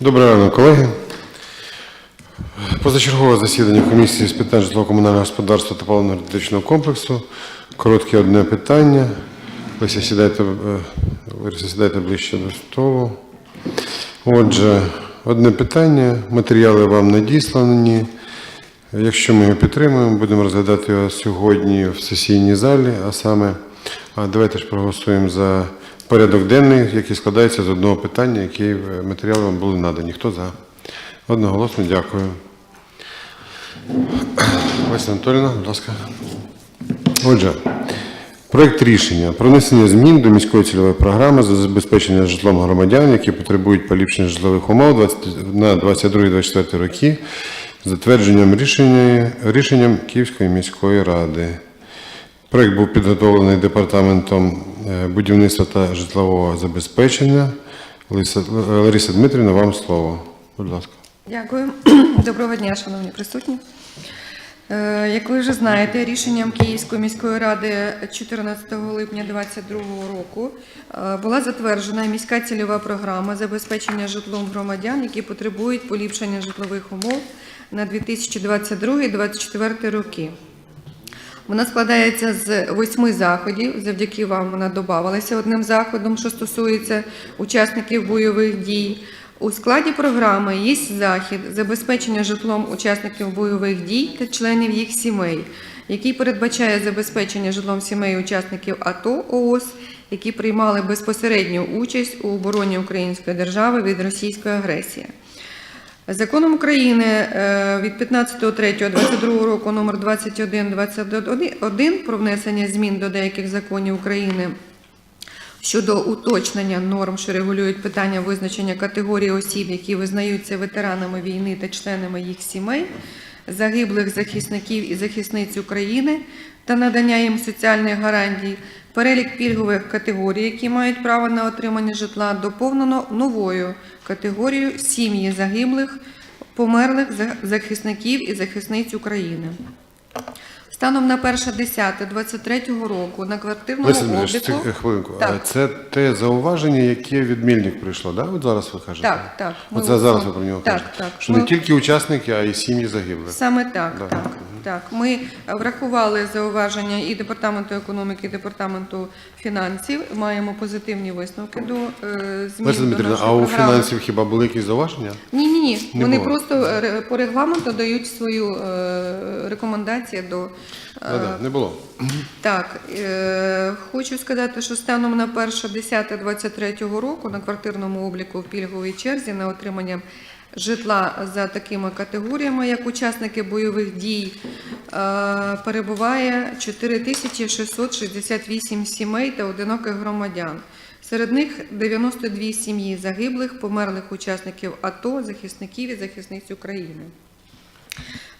Доброго ранку, колеги. Позачергове засідання комісії з питань житлово-комунального господарства та паливно-енергетичного комплексу. Коротке одне питання. Ви сідайте, е, ви сідайте ближче до столу. Отже, одне питання. Матеріали вам надіслані. Якщо ми його підтримуємо, будемо розглядати його сьогодні в сесійній залі, а саме, давайте ж проголосуємо за порядок денний, який складається з одного питання, які е, матеріали вам були надані. Хто за? Одноголосно дякую. Леся Анатоліна, будь ласка. Отже, проект рішення про внесення змін до міської цільової програми за забезпечення житлом громадян, які потребують поліпшення житлових умов 20 на 22-24 роки, затвердженням рішення, рішенням Київської міської ради. Проект був підготовлений департаментом е, будівництва та житлового забезпечення. Лариса- Лариса Дмитрівна, вам слово. Будь ласка. Дякую. Доброго дня, шановні присутні. Е, Як ви вже знаєте, рішенням Київської міської ради 14 липня 2022 року е, була затверджена міська цільова програма забезпечення житлом громадян, які потребують поліпшення житлових умов на 2022-2024 роки. Вона складається з восьми заходів. Завдяки вам вона додавалася одним заходом, що стосується учасників бойових дій. У складі програми є захід забезпечення житлом учасників бойових дій та членів їх сімей, який передбачає забезпечення житлом сімей учасників АТО ООС, які приймали безпосередню участь у обороні української держави від російської агресії. Законом України е, від 15.03.22 року номер 2121 про внесення змін до деяких законів України щодо уточнення норм, що регулюють питання визначення категорії осіб, які визнаються ветеранами війни та членами їх сімей, загиблих захисників і захисниць України та надання їм соціальних гарантій, перелік пільгових категорій, які мають право на отримання житла, доповнено новою категорією сім'ї загиблих, померлих захисників і захисниць України. Станом на 1.10.23 року на квартирному Дмитрівна, обліку... хвилинку. Так. Це те зауваження, яке від Мільник прийшло, да? От зараз ви кажете? Так, так. Ми От це зараз ви про нього так, кажете. так. Що Ми- не тільки учасники, а й сім'ї загиблих. Саме так, Да. так, так. Ми врахували зауваження і департаменту економіки, і департаменту фінансів. Маємо позитивні висновки до е, змін до нашої а у програми. фінансів хіба були якісь зауваження? Ні, ні, ні. Не Вони було. просто по регламенту дають свою е, рекомендацію до. Да-да, не було. Так, е, хочу сказати, що станом на 1.10.23 року на квартирному обліку в пільговій черзі на отримання житла за такими категоріями, як учасники бойових дій, е, перебуває 4668 сімей та одиноких громадян. Серед них 92 сім'ї загиблих, померлих учасників АТО, захисників і захисниць України.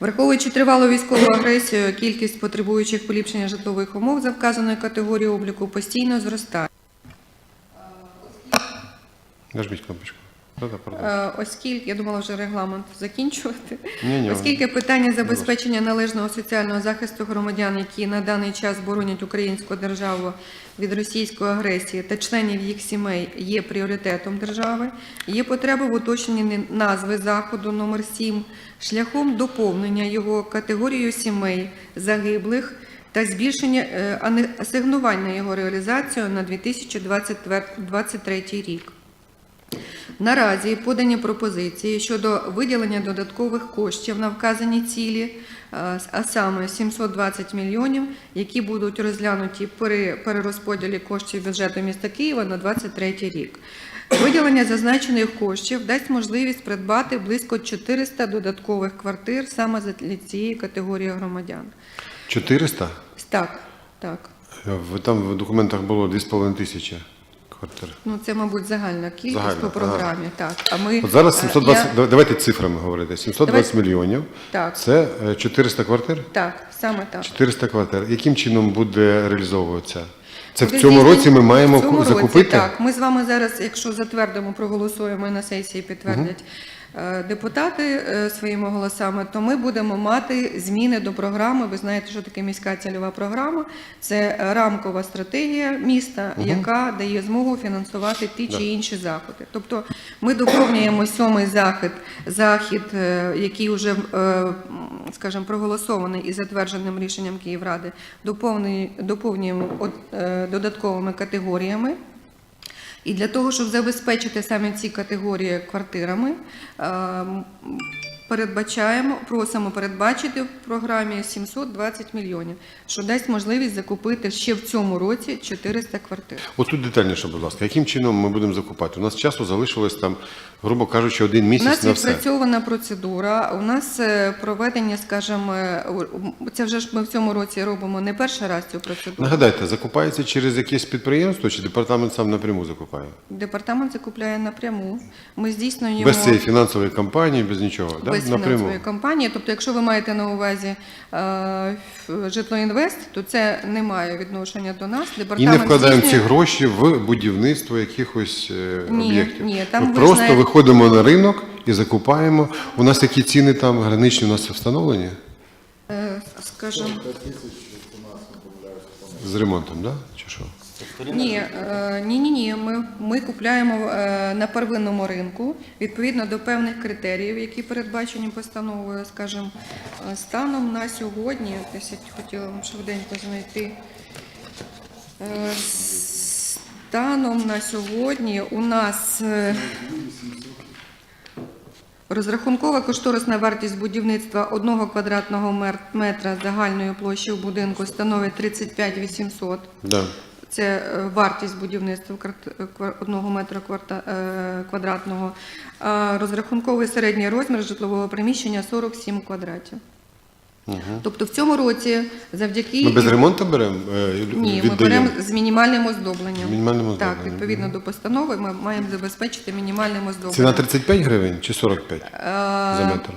Враховуючи тривалу військову агресію, кількість потребуючих поліпшення житлових умов за вказаною категорією обліку постійно зростає. Нажміть кнопочку. Е, Оскільки я думала вже регламент закінчувати, оскільки питання забезпечення належного соціального захисту громадян, які на даний час боронять українську державу від російської агресії та членів їх сімей, є пріоритетом держави, є потреба в уточненні назви заходу номер 7 шляхом доповнення його категорією сімей загиблих та збільшення е, а не асигнувань на його реалізацію на 2023 рік. Наразі подані пропозиції щодо виділення додаткових коштів на вказані цілі, е, а саме 720 мільйонів, які будуть розглянуті при перерозподілі коштів бюджету міста Києва на 2023 рік. Виділення зазначених коштів дасть можливість придбати близько 400 додаткових квартир саме для цієї категорії громадян. 400? Так, так. В- Там в документах було 2,5 тисячі квартир. Ну це, мабуть, загальна кількість Загальна, по програмі. Так, а ми От зараз е, 720, я- давайте цифрами говорити. 720 Давайте. мільйонів. Так. Це е, 400 квартир? Так, саме так. 400 квартир. Яким чином буде реалізовуватися? Це в цьому році ми маємо в цьому році, закупити? Так, ми з вами зараз, якщо затвердимо, проголосуємо і на сесії підтвердять е, депутати е, своїми голосами, то ми будемо мати зміни до програми. Ви знаєте, що таке міська цільова програма. Це рамкова стратегія міста, яка дає змогу фінансувати ті чи інші заходи. Тобто ми доповнюємо сьомий захід, захід, е, який вже, е, скажімо, проголосований і затвердженим рішенням Київради, доповнюємо е, додатковими категоріями. І для того, щоб забезпечити саме ці категорії квартирами, е, м, передбачаємо, просимо передбачити в програмі 720 мільйонів, що дасть можливість закупити ще в цьому році 400 квартир. Отут детальніше, будь ласка, яким чином ми будемо закупати? У нас часу залишилось там, грубо кажучи, один У місяць нас на все. відпрацьована процедура. У нас е, проведення, скажімо, е, це вже ж ми в цьому році робимо не перший раз цю процедуру. Нагадайте, закупається через якесь підприємство чи департамент сам напряму закупає? Департамент закупляє напряму. Ми здійснюємо Без цієї фінансової кампанії, без нічого, да? Без напряму. фінансової компанії. Тобто, якщо ви маєте на увазі е, житлоінвест, то це не має відношення до нас. І не вкладаємо ці гроші в будівництво якихось е, Ні, об'єктів. ні, там Ми ви просто виходимо на ринок і закупаємо. У нас які ціни там граничні у нас встановлені Е, скажімо, з ремонтом, да? Чи що? Ні, е, ні, ні, ні. Ми, ми купляємо е, на первинному ринку відповідно до певних критеріїв, які передбачені постановою. Скажімо, е, станом на сьогодні, десь я хотіла вам швиденько знайти. Е, Станом на сьогодні у нас е, розрахункова кошторисна вартість будівництва одного квадратного метра загальної площі в будинку становить 35 800. Да. Це е, вартість будівництва одного метра е, квадратного. Розрахунковий середній розмір житлового приміщення 47 квадратів. Тобто в цьому році завдяки Ми без ремонту беремо? е, ні, ми беремо з мінімальним оздобленням. Мінімальним Так, оздобленням, відповідно до постанови, ми маємо забезпечити мінімальним оздобленням. Ціна 35 гривень чи 45 Е, за метр?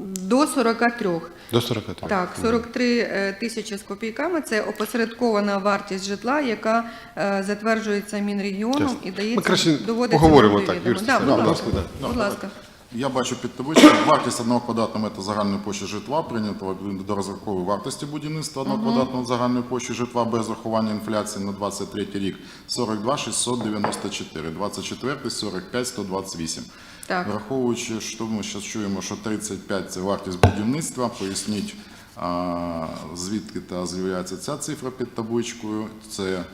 До 43. До 43. Так, 43 е, тисячі з копійками це опосередкована вартість житла, яка е, затверджується Мінрегіоном і дається Ми краще доводиться поговоримо до так, відома. Юрій Да, Степанович, будь будь ласка, ласка, будь ласка. Я бачу під табличкою вартість одного квадратного метра загальної площі житла прийнятого до розрахункової вартості будівництва одного квадратного загальної площі житла без рахування інфляції на 23 рік 42 694, 24 45 128. Так. Враховуючи, що ми зараз чуємо, що 35 – це вартість будівництва, поясніть, а, звідки та з'являється ця цифра під табличкою. Це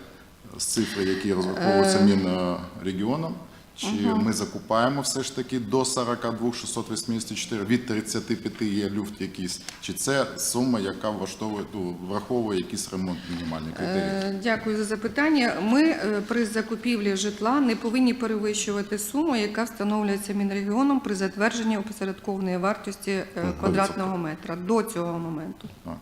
з цифри, які розраховуються Мінрегіоном. Чи ми закупаємо все ж таки до 42 684, від 35 є люфт якийсь, чи це сума, яка влаштовує, ну, враховує якісь ремонт мінімальні критерії? Е, Дякую за запитання. Ми е, при закупівлі житла не повинні перевищувати суму, яка встановлюється Мінрегіоном при затвердженні опосередкованої вартості е, квадратного метра до цього моменту. Так.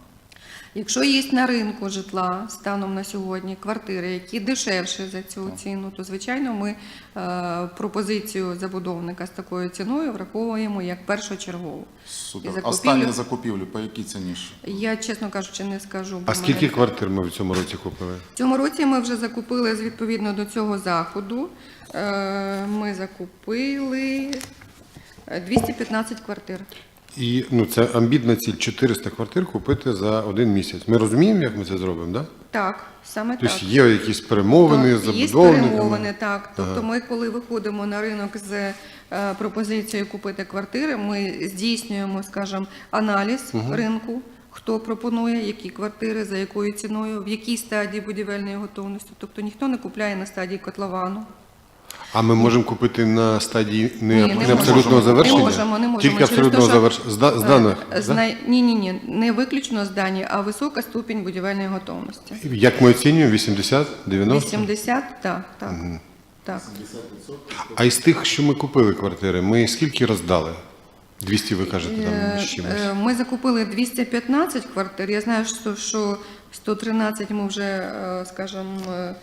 Якщо є на ринку житла станом на сьогодні квартири, які дешевші за цю ціну, то звичайно ми е, пропозицію забудовника з такою ціною враховуємо як першочергову. Супер. І закупівлю- Останні закупівлі, по якій ціні? Я чесно кажучи, не скажу. А скільки мене- квартир ми в цьому році купили? в цьому році ми вже закупили з- відповідно до цього заходу. е, Ми закупили е, 215 квартир. І ну, це амбітна ціль 400 квартир купити за один місяць. Ми розуміємо, як ми це зробимо, да? Так, саме Тобто так. є якісь перемовини Так, Є перемовини, так. Тобто ми, коли виходимо на ринок з е, пропозицією купити квартири, ми здійснюємо, скажімо, аналіз ринку, хто пропонує, які квартири, за якою ціною, в якій стадії будівельної готовності. Тобто ніхто не купляє на стадії котловану. А ми можемо купити на стадії не, Ні, не не можемо. абсолютного Не завершення? можемо, не можемо. Тільки Через абсолютного те, що, завершення. Зда, е, зданих. да? зна- Ні, ні, ні, не виключно здані, а висока ступінь будівельної готовності. Як ми оцінюємо? 80, 90? 80, так, так. так. А із тих, що ми купили квартири, ми скільки роздали? 200, ви кажете, Е, там з чимось. е, Ми закупили 215 квартир. Я знаю, що, що 113 ми вже, е, скажімо, е,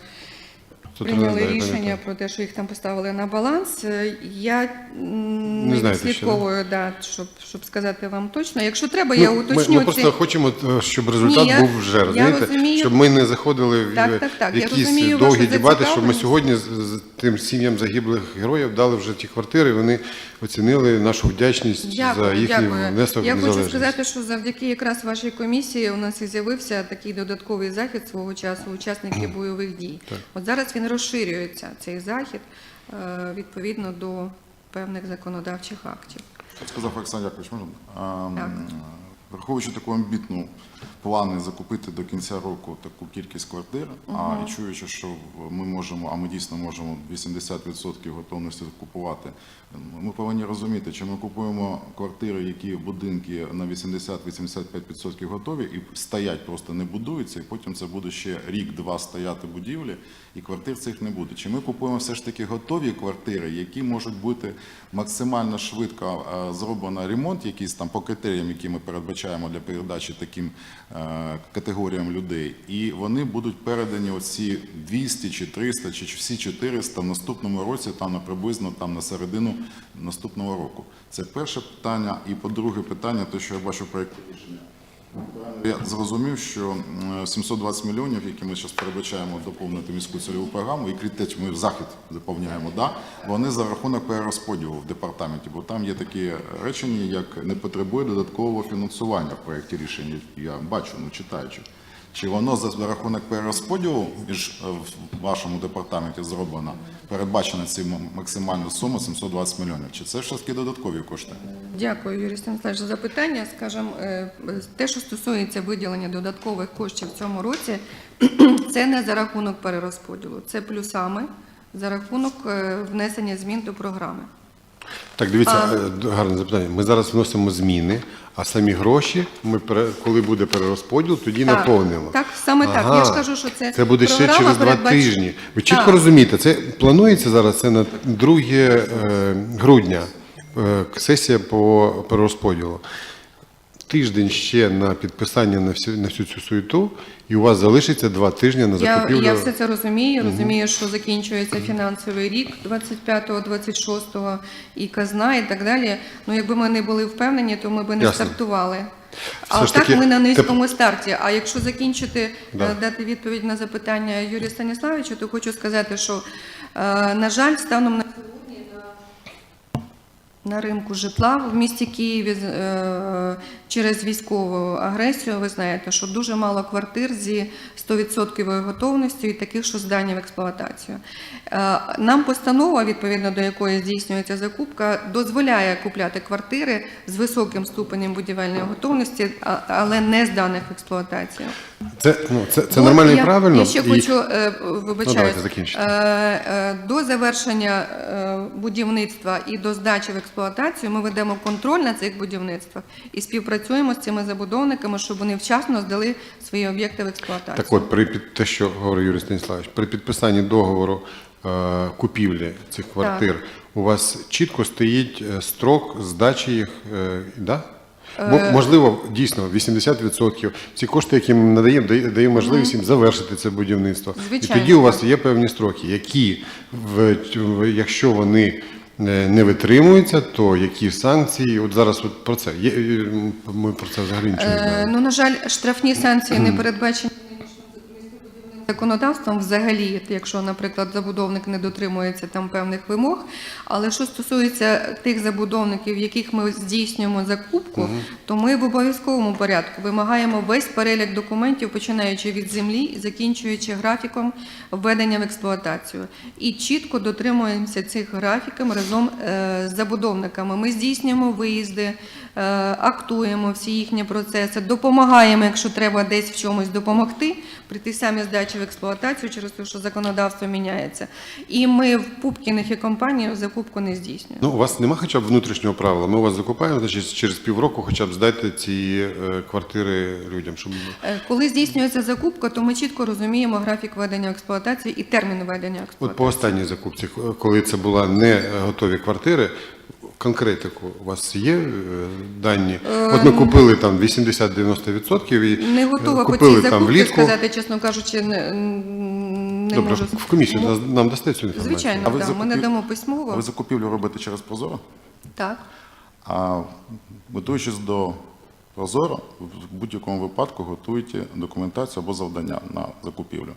Тут прийняли рішення про те, що їх там поставили на баланс. Е, Я Не не відслідковую, да, щоб, щоб сказати вам точно. Якщо треба, Ну, я ми, уточню. ми просто це- хочемо, е, щоб результат Ні, був вже, я розумієте? розумію. Щоб ми не заходили в Так, так, так, якісь розумію довгі дебати, щоб ми сьогодні з, тим сім'ям загиблих героїв дали вже ті квартири, і вони оцінили нашу вдячність за Дякую, їхній дякую. внесок Я хочу сказати, що завдяки якраз вашій комісії у нас і з'явився такий додатковий захід свого часу учасників бойових дій. От зараз він розширюється, цей захід, е, відповідно до певних законодавчих актів. Сказав Олександр Яковлевич, можна? Так. Враховуючи таку амбітну плани закупити до кінця року таку кількість квартир, а і чуючи, що ми можемо, а ми дійсно можемо 80% готовності купувати, ми повинні розуміти, чи ми купуємо квартири, які будинки на 80-85% готові і стоять, просто не будуються, і потім це буде ще рік-два стояти будівлі, і квартир цих не буде. Чи ми купуємо все ж таки готові квартири, які можуть бути максимально швидко зроблено ремонт, якийсь там по критеріям, які ми передбачаємо для передачі таким категоріям людей, і вони будуть передані оці 200 чи 300 чи всі 400 в наступному році, там на приблизно там на середину наступного року. Це перше питання. І по-друге питання, те, що я бачу проєкт рішення. Я зрозумів, що м, 720 мільйонів, які ми зараз передбачаємо доповнити міську цільову програму, і критич ми в захід заповняємо, да, вони за рахунок перерозподілу в департаменті, бо там є такі речення, як не потребує додаткового фінансування в проєкті рішення. Я бачу, ну читаючи. Чи воно за рахунок перерозподілу між е, в вашому департаменті зроблено, передбачена ці м- максимальна сума 720 мільйонів? Чи це все таки додаткові кошти? Дякую, Юрій Станіславович, за запитання. Скажем, е, те, що стосується виділення додаткових коштів в цьому році, це не за рахунок перерозподілу, це плюсами за рахунок е, внесення змін до програми. Так, дивіться, е, гарне запитання. Ми зараз вносимо зміни, а самі гроші, ми пере- коли буде перерозподіл, тоді Так, наповнимо. так, саме так. Я ж кажу, що це Це буде ще програма через два передбач- тижні. Ви чітко Так. розумієте, це планується зараз це на 2 е, грудня, е, сесія по перерозподілу. Тиждень ще на підписання на всю, на всю цю суету, і у вас залишиться два тижні на Я, закупівлю. я все це розумію. Розумію, що закінчується фінансовий рік 25-го, 26-го і казна, і так далі. Ну, якби ми не були впевнені, то ми би не Ясно. стартували. А так таки, ми на теп- низькому старті. А якщо закінчити, Да. е, дати відповідь на запитання Юрія Станіславовича, то хочу сказати, що, е, на жаль, станом на сьогодні на на ринку житла в місті Києві е, через військову агресію. Ви знаєте, що дуже мало квартир зі 100% готовністю і таких, що здані в експлуатацію. Е, Нам постанова, відповідно до якої здійснюється закупка, дозволяє купляти квартири з високим ступенем будівельної готовності, але не зданих в експлуатацію. Це, ну, це, це От нормально і правильно. Я ще хочу, е, давайте, закінчуйте. е, до завершення будівництва і до здачі в експлуатацію ми ведемо контроль на цих будівництвах і співпрацюємо з цими забудовниками, щоб вони вчасно здали свої об'єкти в експлуатацію. Так от, при під те, що говорив Юрій Станіславович, при підписанні договору е, купівлі цих квартир, у вас чітко стоїть е, строк здачі їх, е, да? Бо, Е, можливо, дійсно 80%. Ці кошти, які ми надаємо, дає, можливість їм завершити це будівництво. Звичайно, І тоді у вас є певні строки, які, в, якщо вони не витримуються, то які санкції? От зараз от про це. Є, е, ми про це взагалі нічого не Е, знаємо. Ну, на жаль, штрафні санкції не передбачені законодавством взагалі, якщо, наприклад, забудовник не дотримується там певних вимог. Але що стосується тих забудовників, в яких ми здійснюємо закупку, то ми в обов'язковому порядку вимагаємо весь перелік документів, починаючи від землі і закінчуючи графіком введення в експлуатацію. І чітко дотримуємося цих графіків разом е, з забудовниками. Ми здійснюємо виїзди, актуємо всі їхні процеси, допомагаємо, якщо треба десь в чомусь допомогти, при тій самій здачі в експлуатацію через те, що законодавство міняється. І ми в Пупкіних і компаніях закупку не здійснюємо. Ну, у вас нема хоча б внутрішнього правила. Ми у вас закупаємо, значить через півроку хоча б здайте ці е, квартири людям, щоб Е, Коли здійснюється закупка, то ми чітко розуміємо графік ведення експлуатації і термін ведення от експлуатації. по останній закупці, коли це були не е, готові квартири. Конкретику у вас є е, дані? От ми купили там 80-90% і Не готова е, по купили цій там влітку. сказати, чесно кажучи, не, не Добре, можу. в комісію нас- нам дасте цю інформацію? Звичайно, А ви так. Ми закупів- надамо письмово. Ви закупівлю робите через Прозоро? Так. А готуючись до Прозоро, в будь-якому випадку готуйте документацію або завдання на закупівлю.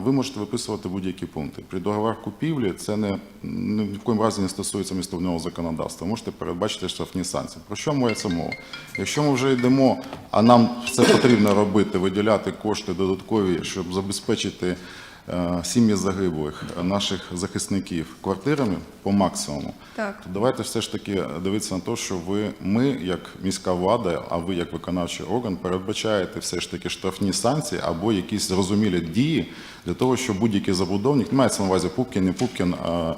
Ви можете виписувати будь-які пункти. При договорах купівлі це не, ні в коїм разі не стосується містовного законодавства. Можете передбачити штрафні санкції. Про що моється мова? Якщо ми вже йдемо, а нам це потрібно робити, виділяти кошти додаткові, щоб забезпечити сім'ї загиблих, е, наших захисників квартирами по максимуму, Так. то давайте все ж таки дивитися на те, що ви, ми, як міська влада, а ви як виконавчий орган, передбачаєте все ж таки штрафні санкції або якісь зрозумілі дії для того, щоб будь-який забудовник, не мається на увазі Пупкін, не Пупкін, а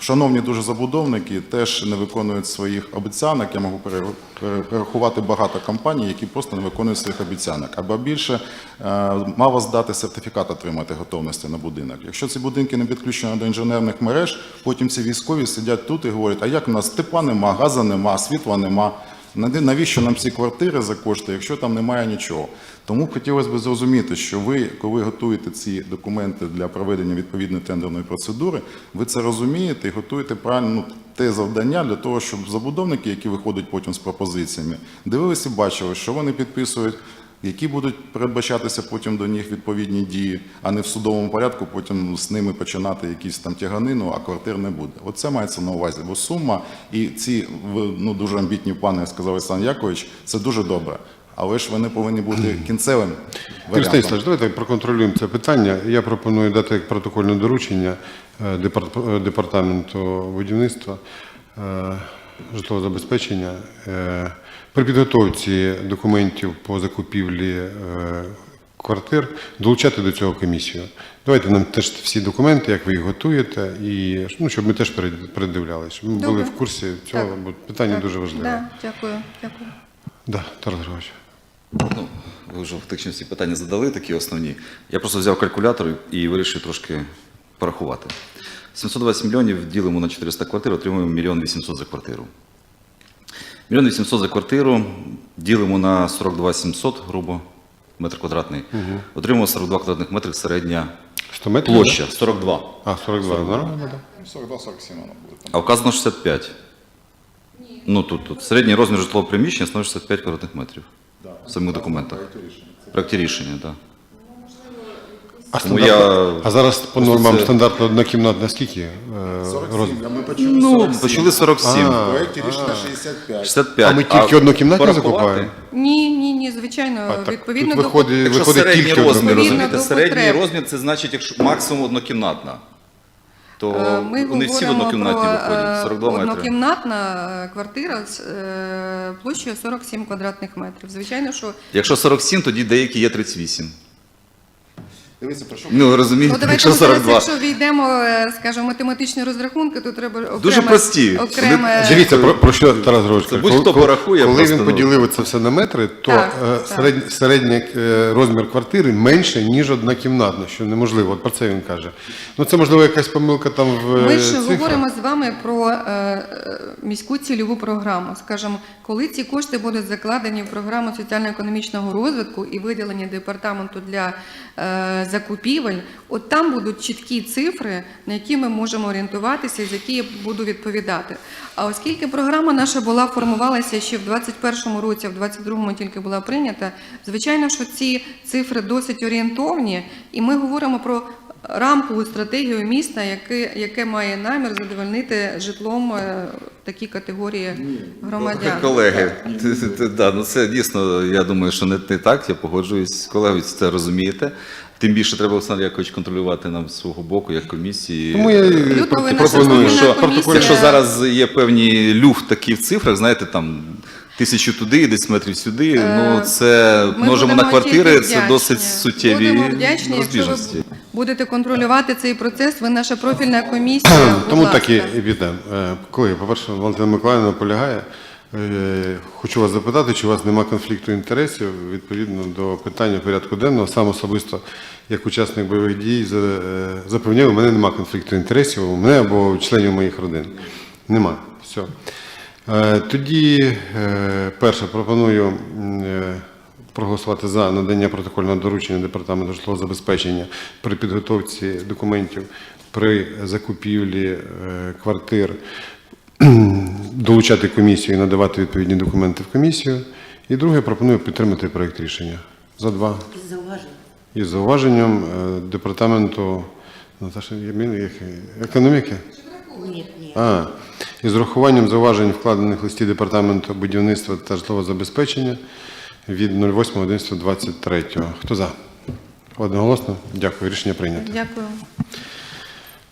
шановні дуже забудовники теж не виконують своїх обіцянок. Я можу пере- пере- перерахувати багато компаній, які просто не виконують своїх обіцянок. Або більше е, мало здати сертифікат отримати готовності на будинок. Якщо ці будинки не підключені до інженерних мереж, потім ці військові сидять тут і говорять, а як у нас тепла нема, газу нема, світла нема. Навіщо нам ці квартири за кошти, якщо там немає нічого? Тому хотілося б зрозуміти, що ви, коли готуєте ці документи для проведення відповідної тендерної процедури, ви це розумієте і готуєте правильно ну, те завдання для того, щоб забудовники, які виходять потім з пропозиціями, дивилися і бачили, що вони підписують. Які будуть передбачатися потім до них відповідні дії, а не в судовому порядку потім з ними починати якісь там тяганину, а квартир не буде. Оце мається на увазі. Бо сума і ці ну дуже амбітні плани, сказав Олександр Якович, це дуже добре. Але ж вони повинні бути кінцевим варіантом. Станіславович, давайте проконтролюємо це питання. Я пропоную дати як протокольне доручення е, е, департаменту будівництва е, житлового забезпечення при підготовці документів по закупівлі е, квартир долучати до цього комісію. Давайте нам теж всі документи, як ви їх готуєте, і ну, щоб ми теж передивлялися, щоб ми були в курсі цього, Так. бо питання Так. дуже важливе. Да, дякую, дякую. Да, Тарас Григорович. Ну, ви вже фактично всі питання задали, такі основні. Я просто взяв калькулятор і вирішив трошки порахувати. 720 мільйонів ділимо на 400 квартир, отримуємо мільйон 800 за квартиру. Мільйон 800 за квартиру ділимо на 42 700, грубо, метр квадратний. Отримуємо 42 квадратних метрів середня 100 метрів? площа. 42. А, 42, нормально, так. 42-47 воно буде. А вказано 65. Ну тут, тут. Середній розмір житлового приміщення становить 65 квадратних метрів. В самих документах. В проєкті рішення, так. А, Тому стандарт- я- а зараз по нормам це- стандартно однокімнатна скільки? е, розмір? А ми почули Ну, 47. почали 47. В проєкті рішення 65. 65. А ми тільки однокімнатні порахувати? закупаємо? Ні, ні, ні, звичайно, А, так, відповідно тут до виходить, Якщо виходить середній тільки розмір, розумієте, середній розмір це значить, якщо максимум однокімнатна, то Е, Ми вони всі в однокімнатні виходять, е, 42 метри. однокімнатна е, квартира з е, площею 47 квадратних метрів. Звичайно, що Якщо 47, тоді деякі є 38. Дивіться, про що Ну, розумієте, ну, якщо ми зараз, 42. якщо війдемо, е, скажімо, математичні розрахунки, то треба окреме, Дуже прості. окреме Дивіться, про, про що Тарас Григорович Це каже. будь-хто Коли- порахує Коли просто, він ну. поділив це все на метри, то Так, е, так. середній, середній е, розмір квартири менше, ніж однокімнатна, що неможливо. От про це він каже. Ну це можливо якась помилка там в Ми е, ж цифрах. говоримо з вами про е, е, міську цільову програму. Скажімо, коли ці кошти будуть закладені в програму соціально-економічного розвитку і виділені департаменту для е, закупівель, от там будуть чіткі цифри, на які ми можемо орієнтуватися і за які я буду відповідати. А оскільки програма наша була формувалася ще в 2021 році, а в 2022 тільки була прийнята, звичайно, що ці цифри досить орієнтовні, і ми говоримо про рамкову стратегію міста, яке, яке має намір задовольнити житлом е, такі категорії громадян. Колеги, да, ну це дійсно, я думаю, що не, не так. Я погоджуюсь з колегою, це розумієте. Тим більше треба Олександр Якович контролювати нам з свого боку, як комісії. Тому я наша пропоную. що, комісія- якщо зараз є певні люфт такі в цифрах, знаєте, там тисячу туди, десь метрів сюди, ну це Е, Ми множимо на будемо квартири, тільки це вдячні. досить суттєві Будемо вдячні, якщо розбіжності. ви будете контролювати цей процес. Ви наша профільна комісія. будь Тому так і і підемо. Е, Колеги, по-перше, Валентина Миколаївна наполягає. Е, Хочу вас запитати, чи у вас немає конфлікту інтересів відповідно до питання порядку денного. Сам особисто, як учасник бойових дій, е, запевняю, у мене немає конфлікту інтересів, у мене або у членів моїх родин. Нема. Все. Тоді, е, перше, пропоную проголосувати за надання протокольного доручення департаменту житлового забезпечення при підготовці документів при закупівлі квартир долучати комісію і надавати відповідні документи в комісію. І друге, пропоную підтримати проєкт рішення. За два. Без зауважень. Із зауваженням е, департаменту Наташа економіки. Ні, ні. А, із урахуванням зауважень, вкладених в листі департаменту будівництва та житлового забезпечення від 08.11.23. Хто за? Одноголосно? Дякую. Рішення прийнято. Дякую.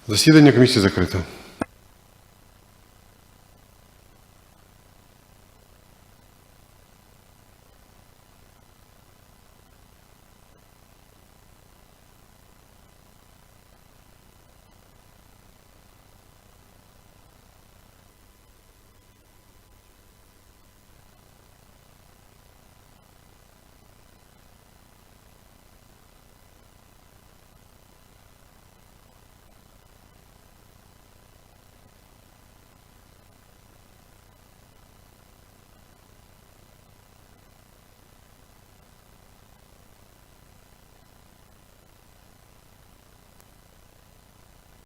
Засідання комісії закрите.